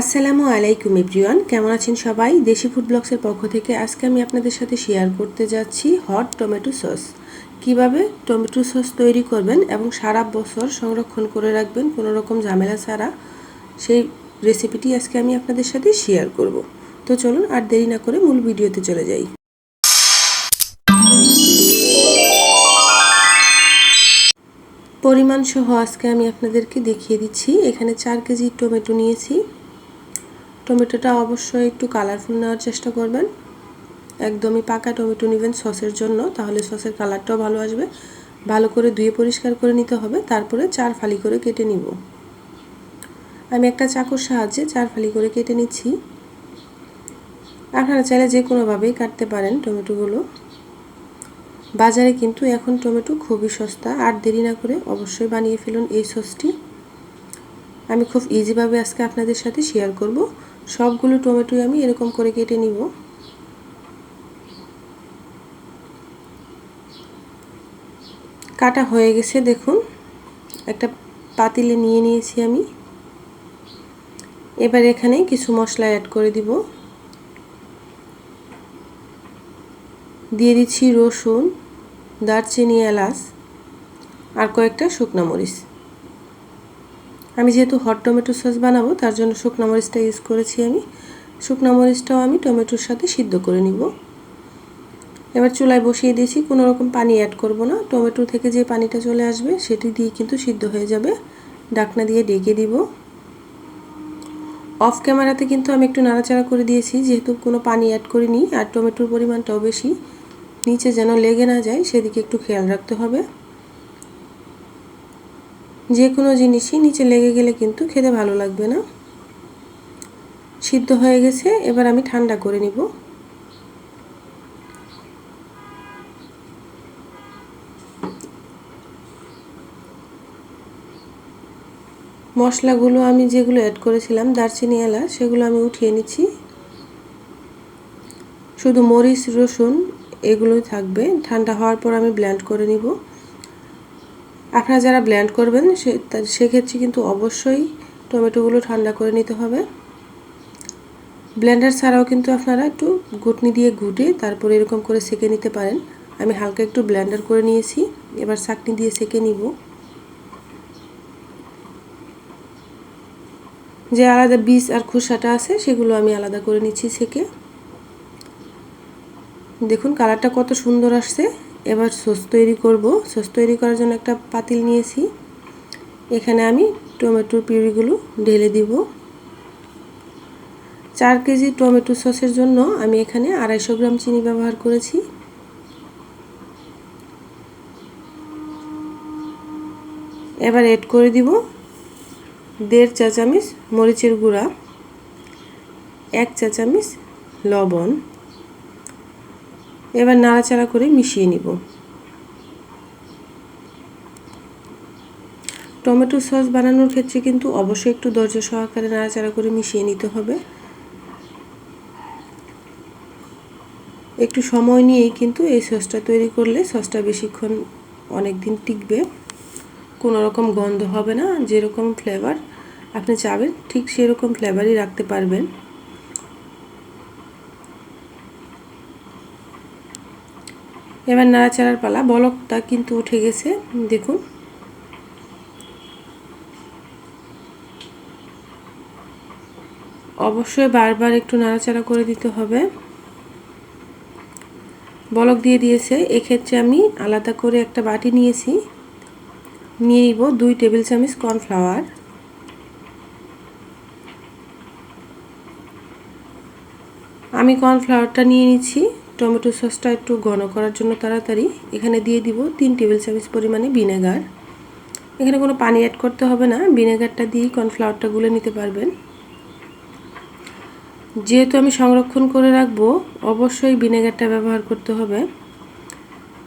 আসসালামু আলাইকুম এভরিওয়ান, কেমন আছেন সবাই? দেশি ফুড ব্লগসের পক্ষ থেকে আজকে আমি আপনাদের সাথে শেয়ার করতে যাচ্ছি হট টমেটো সস কীভাবে টমেটো সস তৈরি করবেন এবং সারা বছর সংরক্ষণ করে রাখবেন কোনো রকম ঝামেলা ছাড়া, সেই রেসিপিটি আজকে আমি আপনাদের সাথে শেয়ার করব। তো চলুন আর দেরি না করে মূল ভিডিওতে চলে যাই। পরিমাণ সহ আজকে আমি আপনাদেরকে দেখিয়ে দিচ্ছি। এখানে চার কেজি টমেটো নিয়েছি। টমেটোটা অবশ্যই একটু কালারফুল নেওয়ার চেষ্টা করবেন। একদমই পাকা টমেটো নেবেন সসের জন্য, তাহলে সসের কালারটাও ভালো আসবে। ভালো করে ধুয়ে পরিষ্কার করে নিতে হবে, তারপরে চার ফালি করে কেটে নিব। আমি একটা চাকুর সাহায্যে চার ফালি করে কেটে নিচ্ছি। আপনারা চাইলে যে কোনোভাবেই কাটতে পারেন টমেটোগুলো। বাজারে কিন্তু এখন টমেটো খুবই সস্তা, আর দেরি না করে অবশ্যই বানিয়ে ফেলুন এই সসটি। আমি খুব ইজিভাবে আজকে আপনাদের সাথে শেয়ার করব। সবগুলো টমেটোই আমি এরকম করে কেটে নিব। কাটা হয়ে গেছে, দেখুন। একটা পাতিলে নিয়ে নিয়েছি আমি। এবার এখানে কিছু মশলা অ্যাড করে দিব। দিয়ে দিচ্ছি রসুন, দারচিনি, এলাচ আর কয়েকটা শুকনো মরিচ। আমি যেহেতু হট টমেটো সস বানাবো, তার জন্য শুকনো মরিচটা ইউজ করেছি আমি। শুকনো মরিচটাও আমি টমেটোর সাথে সিদ্ধ করে নিব। এবার চুলায় বসিয়ে দিয়েছি, কোনো রকম পানি অ্যাড করব না। টমেটো থেকে যে পানিটা চলে আসবে, সেটি দিয়ে কিন্তু সিদ্ধ হয়ে যাবে। ডাকনা দিয়ে ডেকে দিব। অফ ক্যামেরাতে কিন্তু আমি একটু নাড়াচাড়া করে দিয়েছি, যেহেতু কোনো পানি অ্যাড করিনি, আর টমেটোর পরিমাণটাও বেশি। নিচে যেন লেগে না যায়, সেদিকে একটু খেয়াল রাখতে হবে। যে কোনো জিনিসই নিচে লেগে গেলে কিন্তু খেতে ভালো লাগবে না। সিদ্ধ হয়ে গেছে, এবার আমি ঠান্ডা করে নিব। মশলাগুলো আমি যেগুলো অ্যাড করেছিলাম, দারচিনি, এলাচ, সেগুলো আমি উঠিয়ে নিচ্ছি। শুধু মরিচ, রসুন, এগুলোই থাকবে। ঠান্ডা হওয়ার পর আমি ব্ল্যান্ড করে নিব। আপনারা যারা ব্ল্যান্ড করবেন, সে সেক্ষেত্রে কিন্তু অবশ্যই টমেটোগুলো ঠান্ডা করে নিতে হবে। ব্লেন্ডার ছাড়াও কিন্তু আপনারা একটু ঘুটনি দিয়ে ঘুটে তারপরে এরকম করে সেকে নিতে পারেন। আমি হালকা একটু ব্লেন্ডার করে নিয়েছি, এবার চাকনি দিয়ে সেকে নিব। যে আলাদা বীজ আর খোসাটা আছে, সেগুলো আমি আলাদা করে নিচ্ছি সেকে। দেখুন কালারটা কত সুন্দর আসছে। এবার সস তৈরি করব। সস তৈরি করার জন্য একটা পাতিল নিয়েছি। এখানে আমি টমেটোর পিউরিগুলো ঢেলে দিব। চার কেজি টমেটো সসের জন্য আমি এখানে আড়াইশো গ্রাম চিনি ব্যবহার করেছি। এবার এড করে দিব দেড় চা চামচ মরিচের গুঁড়া, এক চা চামচ লবণ। এবার নাড়াচাড়া করে মিশিয়ে নিব। টমেটো সস বানানোর ক্ষেত্রে কিন্তু অবশ্যই একটু ধৈর্য সহকারে নাড়াচাড়া করে মিশিয়ে নিতে হবে। একটু সময় নিয়েই কিন্তু এই সসটা তৈরি করলে সসটা বেশিক্ষণ অনেক দিন টিকবে। কোনো রকম গন্ধ হবে না, যেরকম ফ্লেভার আপনি চাবেন, ঠিক সেরকম ফ্লেভারই রাখতে পারবেন। এবার নাড়াচাড়ার পালা, বলকটা কিন্তু উঠে গেছে, দেখুন। অবশ্যই বারবার একটু নাড়াচাড়া করে দিতে হবে। বলক দিয়ে দিয়েছে, এক্ষেত্রে আমি আলাদা করে একটা বাটি নিয়েছি। নিয়ে নিব দুই টেবিল চামচ কর্নফ্লাওয়ার। আমি কর্নফ্লাওয়ারটা নিয়ে নিচ্ছি। টমেটো সসটা একটু ঘন করার জন্য তাড়াতাড়ি এখানে দিয়ে দিব তিন টেবিল চামচ পরিমাণে ভিনেগার। এখানে কোনো পানি অ্যাড করতে হবে না, ভিনেগারটা দিয়েই কর্নফ্লাওয়ারটা গুলে নিতে পারবেন। যেহেতু আমি সংরক্ষণ করে রাখব, অবশ্যই ভিনেগারটা ব্যবহার করতে হবে।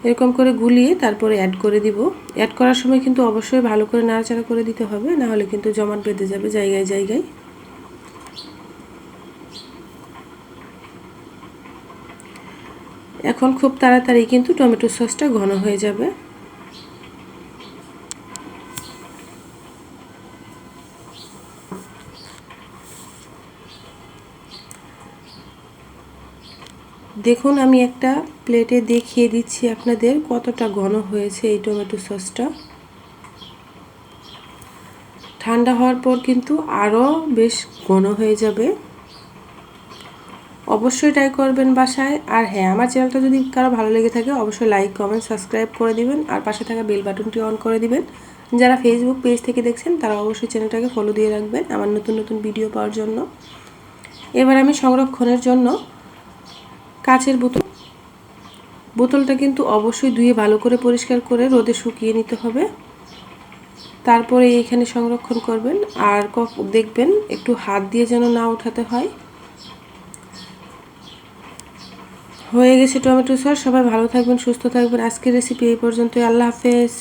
এরকম করে গুলিয়ে তারপরে অ্যাড করে দিব। অ্যাড করার সময় কিন্তু অবশ্যই ভালো করে নাড়াচাড়া করে দিতে হবে না হলে কিন্তু জমাট বেঁধে যাবে জায়গায় জায়গায়। এখন খুব তাড়াতাড়ি কিন্তু টমেটো সসটা ঘন হয়ে যাবে। দেখুন, আমি একটা প্লেটে দেখিয়ে দিচ্ছি আপনাদের কতটা ঘন হয়েছে এই টমেটো সসটা। ঠান্ডা হওয়ার পর কিন্তু আরও বেশ ঘন হয়ে যাবে। অবশ্যই ট্রাই করবেন বাসায়। আর হ্যাঁ আমার চ্যানেলটা যদি কারও ভালো লেগে থাকে, অবশ্যই লাইক কমেন্ট সাবস্ক্রাইব করে দিবেন। আর পাশে থাকা বেল বাটনটি অন করে দিবেন। যারা ফেসবুক পেজ থেকে দেখছেন, তারা অবশ্যই চ্যানেলটাকে ফলো দিয়ে রাখবেন আমার নতুন নতুন ভিডিও পাওয়ার জন্য। এবার আমি সংরক্ষণের জন্য কাচের বোতল। বোতলটা কিন্তু অবশ্যই ধুয়ে ভালো করে পরিষ্কার করে রোদে শুকিয়ে নিতে হবে। তারপরে এইখানে সংরক্ষণ করবেন। আর দেখবেন একটু হাত দিয়ে যেন না উঠাতে হয়। হয়ে গেছে টমেটো সস। সবাই ভালো থাকবেন, সুস্থ থাকবেন। আজকের রেসিপি এই পর্যন্তই। আল্লাহ হাফেজ।